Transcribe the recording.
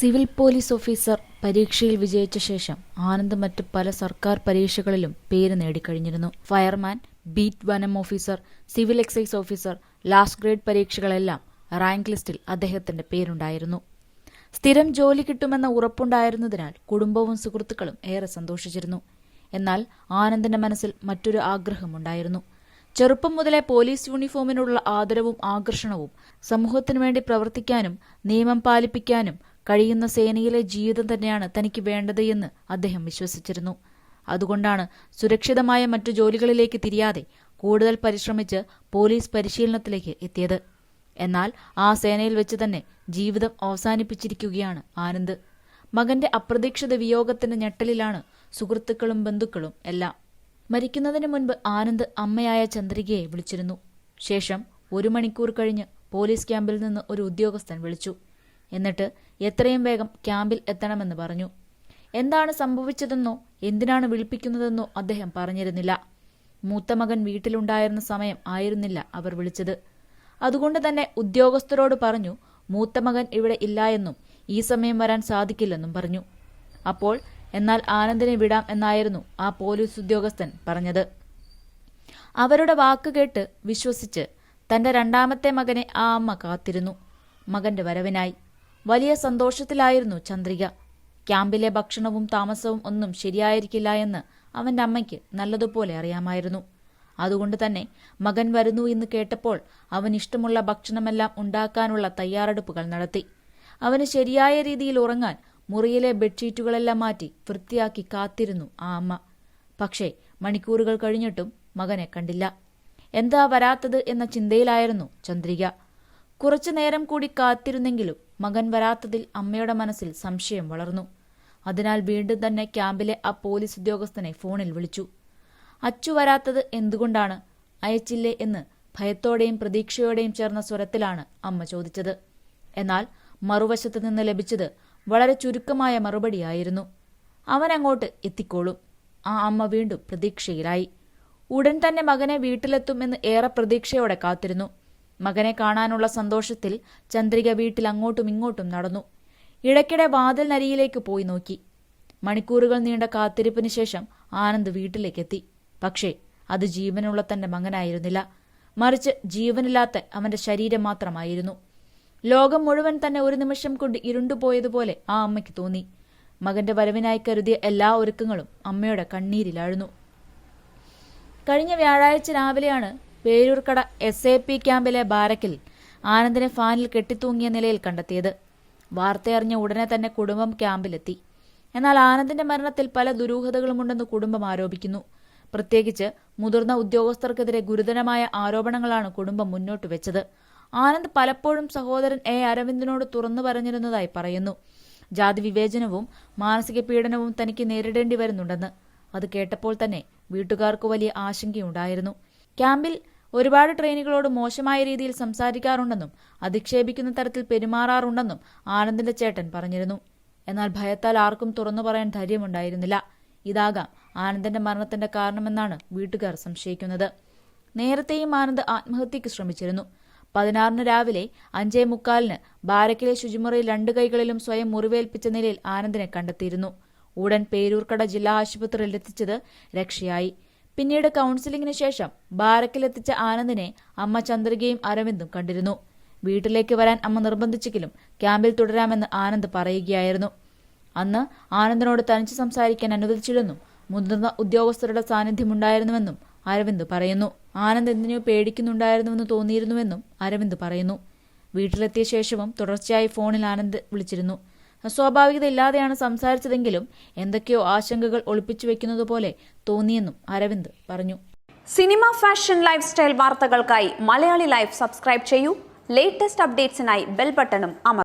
Civil police officer പരീക്ഷയിൽ വിജയിച്ച ശേഷം ആനന്ദ് മറ്റ് പല സർക്കാർ പരീക്ഷകളിലും പേര് നേടിക്കഴിഞ്ഞിരുന്നു. ഫയർമാൻ ബീറ്റ് വനം officer civil excise officer last grade പരീക്ഷകളെല്ലാം rank ലിസ്റ്റിൽ അദ്ദേഹത്തിന്റെ പേരുണ്ടായിരുന്നു. സ്ഥിരം ജോലി കിട്ടുമെന്ന ഉറപ്പുണ്ടായിരുന്നതിനാൽ കുടുംബവും സുഹൃത്തുക്കളും ഏറെ സന്തോഷിച്ചിരുന്നു. എന്നാൽ ആനന്ദിന്റെ മനസ്സിൽ മറ്റൊരു ആഗ്രഹമുണ്ടായിരുന്നു ചെറുപ്പം മുതലേ പോലീസ് യൂണിഫോമിനുള്ള ആദരവും ആകർഷണവും സമൂഹത്തിനു വേണ്ടി പ്രവർത്തിക്കാനും നിയമം പാലിപ്പിക്കാനും കഴിയുന്ന സേനയിലെ ജീവിതം തന്നെയാണ് തനിക്ക് വേണ്ടത് എന്ന് അദ്ദേഹം വിശ്വസിച്ചിരുന്നു. അതുകൊണ്ടാണ് സുരക്ഷിതമായ മറ്റു ജോലികളിലേക്ക് തിരിയാതെ കൂടുതൽ പരിശ്രമിച്ച് പോലീസ് പരിശീലനത്തിലേക്ക് എത്തിയത്. എന്നാൽ ആ സേനയിൽ വെച്ച് തന്നെ ജീവിതം അവസാനിപ്പിച്ചിരിക്കുകയാണ് ആനന്ദ്. മകന്റെ അപ്രതീക്ഷിത വിയോഗത്തിന്റെ ഞെട്ടലിലാണ് സുഹൃത്തുക്കളും ബന്ധുക്കളും എല്ലാം. മരിക്കുന്നതിന് മുൻപ് ആനന്ദ് അമ്മയായ ചന്ദ്രികയെ വിളിച്ചിരുന്നു. ശേഷം ഒരു മണിക്കൂർ കഴിഞ്ഞ് പോലീസ് ക്യാമ്പിൽ നിന്ന് ഒരു ഉദ്യോഗസ്ഥൻ വിളിച്ചു. എന്നിട്ട് എത്രയും വേഗം ക്യാമ്പിൽ എത്തണമെന്ന് പറഞ്ഞു. എന്താണ് സംഭവിച്ചതെന്നോ എന്തിനാണ് വിളിപ്പിക്കുന്നതെന്നോ അദ്ദേഹം പറഞ്ഞിരുന്നില്ല. മൂത്ത മകൻ വീട്ടിലുണ്ടായിരുന്ന സമയം ആയിരുന്നില്ല അവർ വിളിച്ചത്. അതുകൊണ്ട് തന്നെ ഉദ്യോഗസ്ഥരോട് പറഞ്ഞു മൂത്ത മകൻ ഇവിടെ ഇല്ല എന്നും ഈ സമയം വരാൻ സാധിക്കില്ലെന്നും പറഞ്ഞു. അപ്പോൾ എന്നാൽ ആനന്ദിനെ വിടാം എന്നായിരുന്നു ആ പോലീസ് ഉദ്യോഗസ്ഥൻ പറഞ്ഞത്. അവരുടെ വാക്ക് കേട്ട് വിശ്വസിച്ച് തന്റെ രണ്ടാമത്തെ മകനെ ആ അമ്മ കാത്തിരുന്നു. മകന്റെ വരവിനായി. വലിയ സന്തോഷത്തിലായിരുന്നു ചന്ദ്രിക. ക്യാമ്പിലെ ഭക്ഷണവും താമസവും ഒന്നും ശരിയായിരിക്കില്ല എന്ന് അവന്റെ അമ്മയ്ക്ക് നല്ലതുപോലെ അറിയാമായിരുന്നു. അതുകൊണ്ട് തന്നെ മകൻ വരുന്നു എന്ന് കേട്ടപ്പോൾ അവൻ ഇഷ്ടമുള്ള ഭക്ഷണമെല്ലാം ഉണ്ടാക്കാനുള്ള തയ്യാറെടുപ്പുകൾ നടത്തി. അവന് ശരിയായ രീതിയിൽ ഉറങ്ങാൻ മുറിയിലെ ബെഡ്ഷീറ്റുകളെല്ലാം മാറ്റി വൃത്തിയാക്കി കാത്തിരുന്നു ആ അമ്മ. പക്ഷേ മണിക്കൂറുകൾ കഴിഞ്ഞിട്ടും മകനെ കണ്ടില്ല. എന്താ വരാത്തത് എന്ന ചിന്തയിലായിരുന്നു ചന്ദ്രിക. കുറച്ചു നേരം കൂടി കാത്തിരുന്നെങ്കിലും മകൻ വരാത്തതിൽ അമ്മയുടെ മനസ്സിൽ സംശയം വളർന്നു. അതിനാൽ വീണ്ടും തന്നെ ക്യാമ്പിലെ ആ പോലീസ് ഉദ്യോഗസ്ഥനെ ഫോണിൽ വിളിച്ചു. അച്ചു വരാത്തത് എന്തുകൊണ്ടാണ്? അയച്ചില്ലേ എന്ന് ഭയത്തോടെയും പ്രതീക്ഷയോടെയും ചേർന്ന സ്വരത്തിലാണ് അമ്മ ചോദിച്ചത്. എന്നാൽ മറുവശത്ത് നിന്ന് ലഭിച്ചത് വളരെ ചുരുക്കമായ മറുപടിയായിരുന്നു. അവൻ അങ്ങോട്ട് എത്തിക്കോളും. ആ അമ്മ വീണ്ടും പ്രതീക്ഷയിലായി. ഉടൻ തന്നെ മകനെ വീട്ടിലെത്തുമെന്ന് ഏറെ പ്രതീക്ഷയോടെ കാത്തിരുന്നു. മകനെ കാണാനുള്ള സന്തോഷത്തിൽ ചന്ദ്രിക വീട്ടിൽ അങ്ങോട്ടും ഇങ്ങോട്ടും നടന്നു. ഇടയ്ക്കിടെ വാതിലിനരിയിലേക്ക് പോയി നോക്കി. മണിക്കൂറുകൾ നീണ്ട കാത്തിരിപ്പിന് ശേഷം ആനന്ദ് വീട്ടിലേക്കെത്തി. പക്ഷേ അത് ജീവനുള്ള തന്റെ മകനായിരുന്നില്ല. മറിച്ച് ജീവനില്ലാത്ത അവന്റെ ശരീരം മാത്രമായിരുന്നു. ലോകം മുഴുവൻ തന്നെ ഒരു നിമിഷം കൊണ്ട് ഇരുണ്ടുപോയതുപോലെ ആ അമ്മയ്ക്ക് തോന്നി. മകന്റെ വരവിനായി കരുതിയ എല്ലാ ഒരുക്കങ്ങളും അമ്മയുടെ കണ്ണീരിലാഴ്ന്നു. കഴിഞ്ഞ വ്യാഴാഴ്ച രാവിലെയാണ് പേരൂർക്കട എസ് എ പി ക്യാമ്പിലെ ബാരക്കിൽ ആനന്ദിനെ ഫാനിൽ കെട്ടിത്തൂങ്ങിയ നിലയിൽ കണ്ടെത്തിയത്. വാർത്തയറിഞ്ഞ ഉടനെ തന്നെ കുടുംബം ക്യാമ്പിലെത്തി. എന്നാൽ ആനന്ദിന്റെ മരണത്തിൽ പല ദുരൂഹതകളുമുണ്ടെന്ന് കുടുംബം ആരോപിക്കുന്നു. പ്രത്യേകിച്ച് മുതിർന്ന ഉദ്യോഗസ്ഥർക്കെതിരെ ഗുരുതരമായ ആരോപണങ്ങളാണ് കുടുംബം മുന്നോട്ട് വെച്ചത്. ആനന്ദ് പലപ്പോഴും സഹോദരൻ എ അരവിന്ദിനോട് തുറന്നു പറഞ്ഞിരുന്നതായി പറയുന്നു. ജാതി വിവേചനവും മാനസിക പീഡനവും തനിക്ക് നേരിടേണ്ടി വരുന്നുണ്ടെന്ന്. അത് കേട്ടപ്പോൾ തന്നെ വീട്ടുകാർക്ക് വലിയ ആശങ്കയുണ്ടായിരുന്നു. ക്യാമ്പിൽ ഒരുപാട് ട്രെയിനികളോട് മോശമായ രീതിയിൽ സംസാരിക്കാറുണ്ടെന്നും അധിക്ഷേപിക്കുന്ന തരത്തിൽ പെരുമാറാറുണ്ടെന്നും ആനന്ദിന്റെ ചേട്ടൻ പറഞ്ഞിരുന്നു. എന്നാൽ ഭയത്താൽ ആർക്കും തുറന്നു പറയാൻ ധൈര്യമുണ്ടായിരുന്നില്ല. ഇതാകാം ആനന്ദന്റെ മരണത്തിന്റെ കാരണമെന്നാണ് വീട്ടുകാർ സംശയിക്കുന്നത്. നേരത്തെയും ആനന്ദ് ആത്മഹത്യയ്ക്ക് ശ്രമിച്ചിരുന്നു. പതിനാറിന് രാവിലെ അഞ്ചേ മുക്കാലിന് ബാരക്കിലെ ശുചിമുറിയിൽ രണ്ട് കൈകളിലും സ്വയം മുറിവേൽപ്പിച്ച നിലയിൽ ആനന്ദിനെ കണ്ടെത്തിയിരുന്നു. ഉടൻ പേരൂർക്കട ജില്ലാ ആശുപത്രിയിൽ എത്തിച്ചത് രക്ഷയായി. പിന്നീട് കൌൺസിലിംഗിന് ശേഷം ബാരക്കിലെത്തിച്ച ആനന്ദിനെ അമ്മ ചന്ദ്രികയും അരവിന്ദും കണ്ടിരുന്നു. വീട്ടിലേക്ക് വരാൻ അമ്മ നിർബന്ധിച്ചെങ്കിലും ക്യാമ്പിൽ തുടരാമെന്ന് ആനന്ദ് പറയുകയായിരുന്നു. അന്ന് ആനന്ദിനോട് തനിച്ച് സംസാരിക്കാൻ അനുവദിച്ചില്ലെന്നും മുതിർന്ന ഉദ്യോഗസ്ഥരുടെ സാന്നിധ്യമുണ്ടായിരുന്നുവെന്നും അരവിന്ദ് പറയുന്നു. ആനന്ദ് എന്തിനോ പേടിക്കുന്നുണ്ടായിരുന്നുവെന്ന് തോന്നിയിരുന്നുവെന്നും അരവിന്ദ് പറയുന്നു. വീട്ടിലെത്തിയ ശേഷവും തുടർച്ചയായി ഫോണിൽ ആനന്ദ് വിളിച്ചിരുന്നു. അസ്വാഭാവികത ഇല്ലാതെയാണ് സംസാരിച്ചതെങ്കിലും എന്തൊക്കെയോ ആശങ്കകൾ ഒളിപ്പിച്ചു വെക്കുന്നത് പോലെ തോന്നിയെന്നും അരവിന്ദ് പറഞ്ഞു. സിനിമ ഫാഷൻ ലൈഫ് സ്റ്റൈൽ വാർത്തകൾക്കായി മലയാളി ലൈഫ് സബ്സ്ക്രൈബ് ചെയ്യൂ. ലേറ്റസ്റ്റ് അപ്ഡേറ്റ്സിനായി ബെൽ ബട്ടണും അമർ